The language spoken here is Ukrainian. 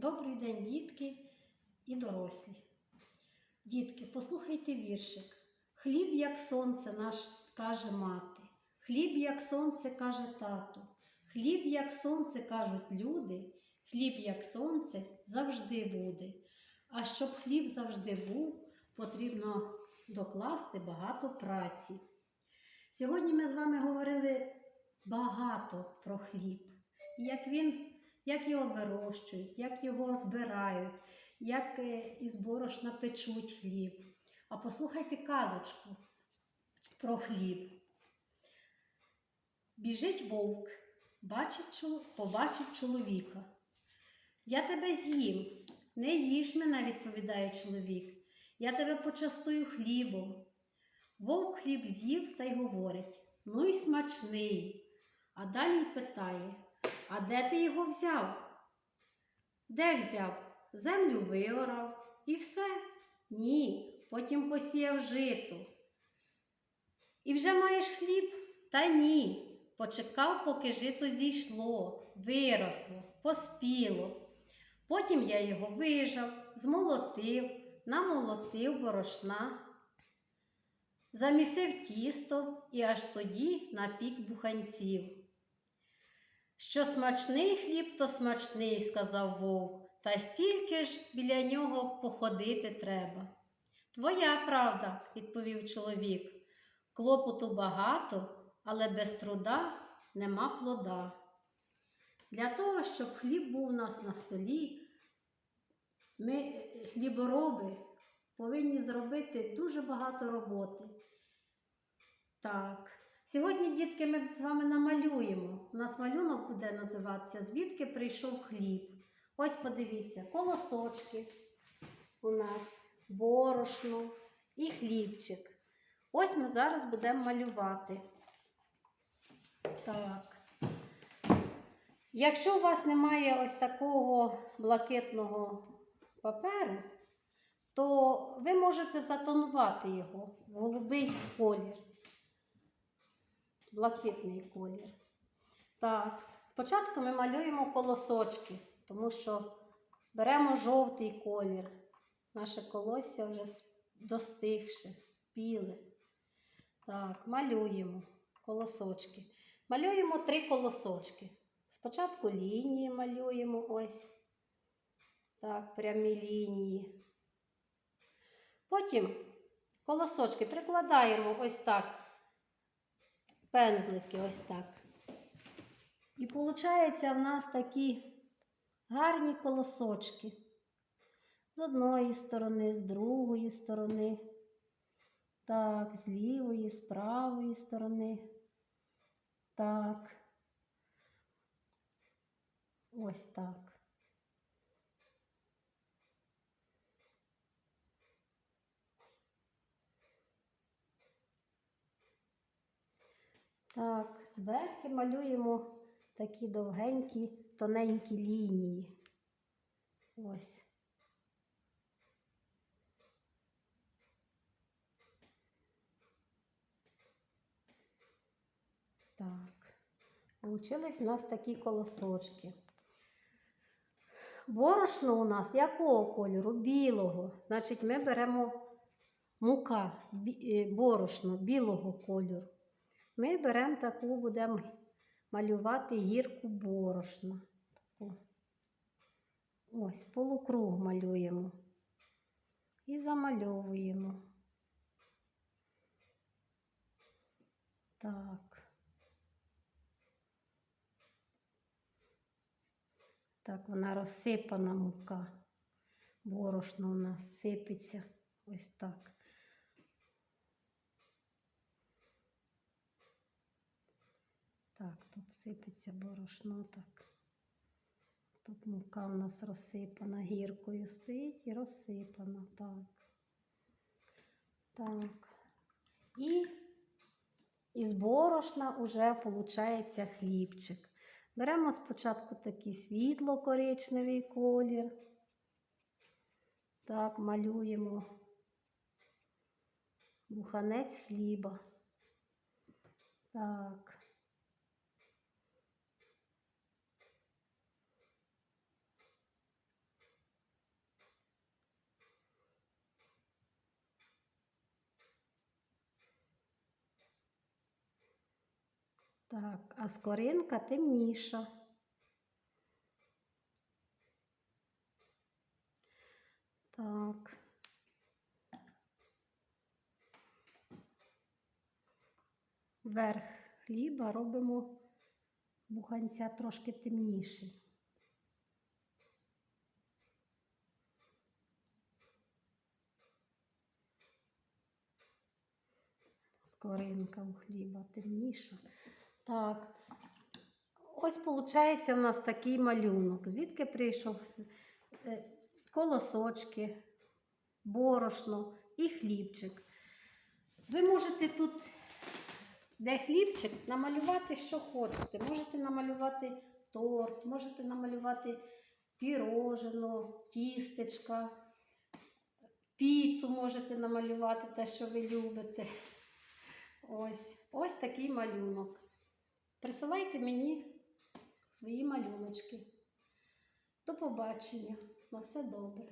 Добрий день, дітки і дорослі. Дітки, послухайте віршик. Хліб, як сонце, наш каже мати. Хліб, як сонце, каже тато. Хліб, як сонце, кажуть люди. Хліб, як сонце, завжди буде. А щоб хліб завжди був, потрібно докласти багато праці. Сьогодні ми з вами говорили багато про хліб, як він як його вирощують, як його збирають, як е, із борошна печуть хліб. А послухайте казочку про хліб. Біжить вовк, бачить, побачив чоловіка. Я тебе з'їм. Не їж мене, відповідає чоловік. Я тебе почастую хлібом. Вовк хліб з'їв та й говорить: ну й смачний. А далі питає: А де ти його взяв? Де взяв? Землю виорав і все? Ні. Потім посіяв жито. І вже маєш хліб? Та ні. Почекав, поки жито зійшло, виросло, поспіло. Потім я його вижав, змолотив, намолотив борошна, замісив тісто і аж тоді напік буханців. Що смачний хліб, то смачний, сказав вовк, та стільки ж біля нього походити треба. Твоя правда, відповів чоловік. Клопоту багато, але без труда нема плода. Для того, щоб хліб був у нас на столі, ми, хлібороби, повинні зробити дуже багато роботи. Так. Сьогодні, дітки, ми з вами намалюємо. У нас малюнок буде називатися Звідки прийшов хліб. Ось подивіться, колосочки у нас, борошно і хлібчик. Ось ми зараз будемо малювати. Так. Якщо у вас немає ось такого блакитного паперу, то ви можете затонувати його в голубий колір блакитний колір. Так, спочатку ми малюємо колосочки, тому що беремо жовтий колір. Наше колосся вже достигше, спіле. Так, малюємо колосочки. Малюємо три колосочки. Спочатку лінії малюємо ось. Так, прямі лінії. Потім колосочки прикладаємо ось так пензлики ось так. І виходить в нас такі гарні колосочки. З одної сторони, з другої сторони. Так, з лівої, з правої сторони. Так. Ось так. Так, зверху малюємо такі довгенькі, тоненькі лінії. Ось. Так. Получились у нас такі колосочки. Борошно у нас якого кольору? Білого. Значить, ми беремо мука, е, борошно білого кольору. Ми беремо таку, будемо малювати гірку борошна. Таку. Ось, полукруг малюємо. І замальовуємо. Так. Так, вона розсипана мука. Борошно у нас сипеться. Ось так. Так, тут сипеться борошно так. Тут мука у нас розсипана, гіркою стоїть і розсипана. Так. Так. І із борошна вже виходить хлібчик. Беремо спочатку такий світло-коричневий колір. Так, малюємо буханець хліба. Так. Так, а скоринка темніша. Так. Верх хліба робимо буханця трошки темніший. Скоринка у хліба темніша. Так. Ось виходить у нас такий малюнок. Звідки прийшов е, колосочки, борошно і хлібчик. Ви можете тут, де хлібчик, намалювати, що хочете. Можете намалювати торт, можете намалювати пірожено, тістечка, піцу можете намалювати те, що ви любите. Ось, ось такий малюнок. Присилайте мені свої малюночки. До побачення. На все добре.